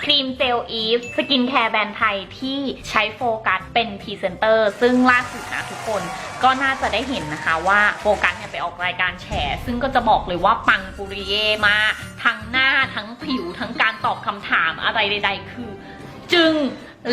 ครีมเจลอีฟสกินแคร์แบรนด์ไทยที่ใช้โฟกัสเป็นพรีเซนเตอร์ ซึ่งล่าสุดนะทุกคนก็น่าจะได้เห็นนะคะว่าโฟกัสเนี่ยไปออกรายการแฉ ซึ่งก็จะบอกเลยว่าปังปุริเย่มากทั้งหน้าทั้งผิวทั้งการตอบคำถามอะไรใด ๆ คือ จึง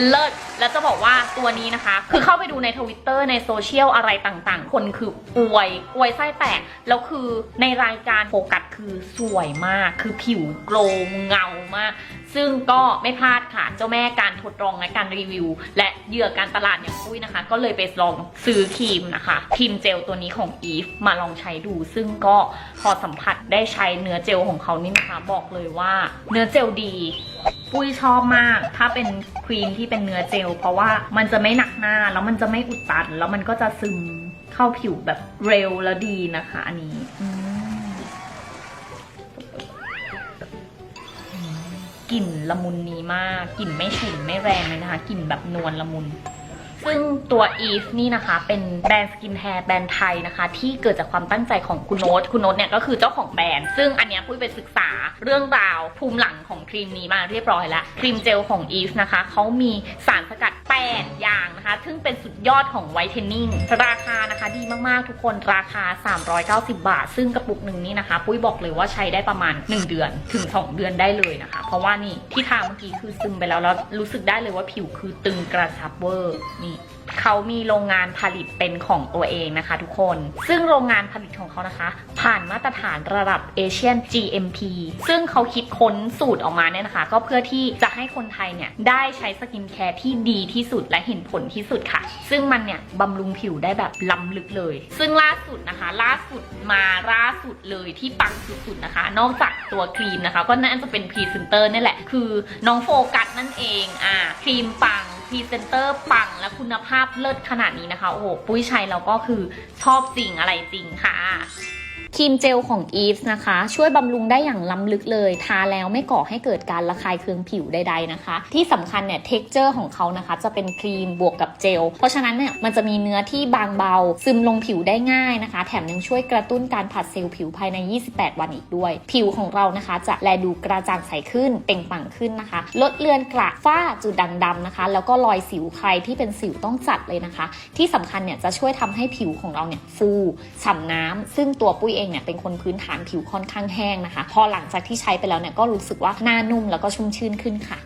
เลิศแล้วจะบอกว่าตัวนี้นะคะ คือเข้าไปดูในทวิตเตอร์ในโซเชียลอะไรต่างๆ คนคืออวยอวยไส้แตก แล้วคือในรายการโฟกัสคือสวยมาก คือผิวโกลว์เงามาก ซึ่งก็ไม่พลาดค่ะเจ้าแม่การทดลองและการรีวิว และเหยื่อการตลาดอย่างปุ้ยนะคะ ก็เลยไปลองซื้อครีมนะคะครีมเจลตัวนี้ของ Eve มาลองใช้ดู ซึ่งก็พอสัมผัสได้ใช้เนื้อเจลของเขานี่นะคะ บอกเลยว่าเนื้อเจลดีปุ้ยชอบมาก ถ้าเป็นครีมที่เป็นเนื้อเจล เพราะว่ามันจะไม่หนักหน้าแล้วมันจะไม่อุดตัน แล้วมันก็จะซึมเข้าผิวแบบเร็วแล้วดีนะคะ อันนี้ กลิ่นละมุนนี้มาก กลิ่นไม่ฉุนไม่แรงเลยนะคะ กลิ่นแบบนวลละมุน ซึ่งตัว Eve นี่นะคะ เป็นแบรนด์สกินแฮร์แบรนด์ไทยนะคะ ที่เกิดจากความตั้งใจของคุณโน้ต คุณโน้ตเนี่ยก็คือเจ้าของแบรนด์ ซึ่งอันเนี้ยปุ้ยไปศึกษาเรื่องราวภูมิหลังของครีมนี้มาเรียบร้อยแล้ว ครีมเจลของ Eve นะคะเขามีสารสกัด 8 อย่างนะคะ ซึ่งเป็นสุดยอดของไวท์เทนนิ่ง ราคานะคะดีมากๆทุกคน ราคา 390 บาท ซึ่งกระปุกหนึ่งนี่นะคะ ปุ้ยบอกเลยว่าใช้ได้ประมาณ 1 เดือนถึง 2 เดือนได้เลยนะคะ เพราะว่านี่ที่ทาเมื่อกี้คือซึมไปแล้วแล้วรู้สึกได้เลยว่าผิวคือตึงกระชับเวอร์นี่ เขามีโรงงานผลิตเป็นของตัวเองนะคะทุกคน ซึ่งโรงงานผลิตของเขานะคะ ผ่านมาตรฐานระดับเอเชียน GMP ซึ่งเขาคิดค้นสูตรออกมาเนี่ยนะคะ ก็เพื่อที่จะให้คนไทยเนี่ยได้ใช้สกินแคร์ที่ดีที่สุดและเห็นผลที่สุดค่ะ ซึ่งมันเนี่ยบำรุงผิวได้แบบล้ำลึกเลย ซึ่งล่าสุดนะคะ ล่าสุดมาล่าสุดเลยที่ปังสุดๆนะคะ นอกจากตัวครีมนะคะ ก็น่าจะเป็นพรีเซนเตอร์นี่แหละ คือน้องโฟกัสนั่นเอง อ่า ครีมปัง พรีเซนเตอร์ปังและคุณภาพเลิศขนาดนี้นะคะ โอ้โห ปุ้ยชัยเราก็คือชอบจริงอะไรจริงค่ะ ครีมเจลของ Eve นะคะ ช่วยบำรุงได้อย่างล้ำลึกเลย ทาแล้วไม่ก่อให้เกิดการระคายเคืองผิวใดๆนะคะ ที่สำคัญเนี่ยเท็กเจอร์ของเขานะคะ จะเป็นครีมบวกกับเจล เพราะฉะนั้นเนี่ยมันจะมีเนื้อที่บางเบา ซึมลงผิวได้ง่ายนะคะ แถมยังช่วยกระตุ้นการผัดเซลล์ผิวภายใน 28 วันอีกด้วย ผิวของเรานะคะ จะแลดูกระจ่างใสขึ้นเปล่งปลั่งขึ้นนะคะ ลดเลือนกระฝ้าจุดด่างดำนะคะ แล้วก็รอยสิวใครที่เป็นสิวต้องจัดเลยนะคะ ที่สำคัญเนี่ยจะช่วยทำให้ผิวของเราเนี่ยฟูฉ่ำน้ำซึ่งตัวปุ้ยเองเนี่ยเป็นคนพื้นฐานผิวค่อนข้างแห้งนะคะ พอหลังจากที่ใช้ไปแล้วเนี่ยก็รู้สึกว่าหน้านุ่มแล้วก็ชุ่มชื่นขึ้นค่ะ